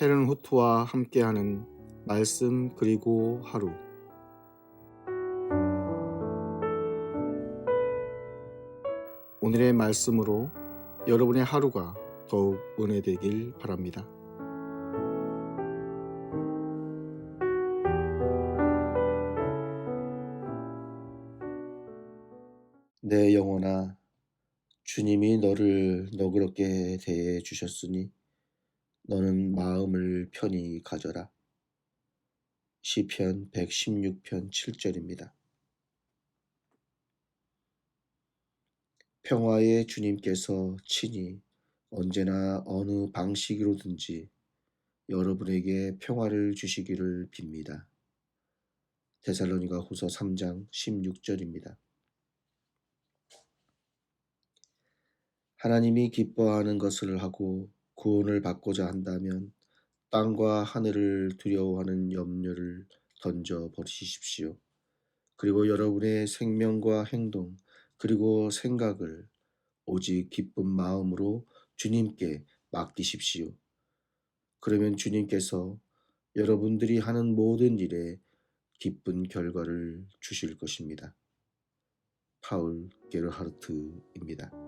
헤른 후트와 함께하는 말씀 그리고 하루 오늘의 말씀으로 여러분의 하루가 더욱 은혜되길 바랍니다. 내 영혼아, 주님이 너를 너그럽게 대해 주셨으니 너는 마음을 편히 가져라. 시편 116편 7절입니다. 평화의 주님께서 친히 언제나 어느 방식으로든지 여러분에게 평화를 주시기를 빕니다. 데살로니가 후서 3장 16절입니다. 하나님이 기뻐하는 것을 하고 구원을 받고자 한다면 땅과 하늘을 두려워하는 염려를 던져 버리십시오. 그리고 여러분의 생명과 행동, 그리고 생각을 오직 기쁜 마음으로 주님께 맡기십시오. 그러면 주님께서 여러분들이 하는 모든 일에 기쁜 결과를 주실 것입니다. 파울 게르하르트입니다.